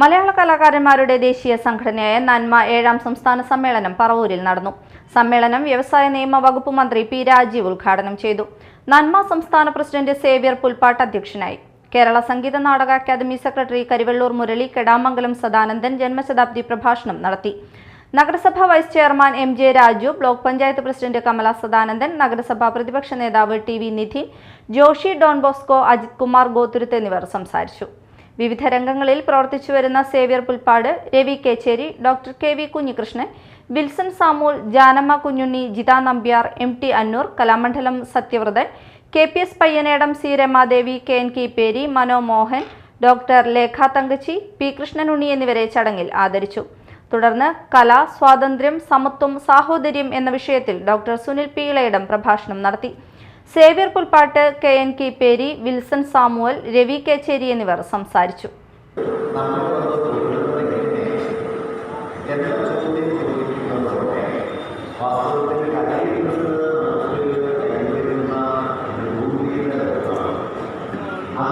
മലയാള കലാകാരന്മാരുടെ ദേശീയ സംഘടനയായ നന്മ ഏഴാം സംസ്ഥാന സമ്മേളനം പറവൂരിൽ നടന്നു. സമ്മേളനം വ്യവസായ നിയമ വകുപ്പ് മന്ത്രി പി രാജീവ് ഉദ്ഘാടനം ചെയ്തു. നന്മ സംസ്ഥാന പ്രസിഡന്റ് സേവ്യർ പുൽപ്പാട്ട് അധ്യക്ഷനായി. കേരള സംഗീത നാടക അക്കാദമി സെക്രട്ടറി കരിവെള്ളൂർ മുരളി കെടാമംഗലം സദാനന്ദൻ ജന്മശതാബ്ദി പ്രഭാഷണം നടത്തി. നഗരസഭാ vice chairman M J Raju block panchayat president Kamala Sadanandan നഗരസഭാ പ്രതിപക്ഷ നേതാവ് T V Nidhin Joshi Don Bosco Ajith Kumar Gothuruth എന്നിവർ സംസാരിച്ചു. വിവിധ രംഗങ്ങളിൽ പ്രവർത്തിച്ചു വരുന്ന Xavier Pulpad Ravi Kecheri doctor K V Kunhikrishnan Wilson Samuel Janamma Kunhunni Jitha Nambiar M T Annur Kalamandalam Sathyavrathan K P S Payyanedam C Ramadevi K N Keeperi പേരി Manomohan doctor Lekha Thankachi P Krishnanunni എന്നിവരെ ചടങ്ങിൽ ആദരിച്ചു. തുടർന്ന് കല സ്വാതന്ത്ര്യം സമത്വം സാഹോദര്യം എന്ന വിഷയത്തിൽ ഡോക്ടർ സുനിൽ പി ഇളയിടം പ്രഭാഷണം നടത്തി. Xavier Pulpattu K N Keeperi Wilson Samuel Ravi Kecheri എന്നിവർ സംസാരിച്ചു. ആ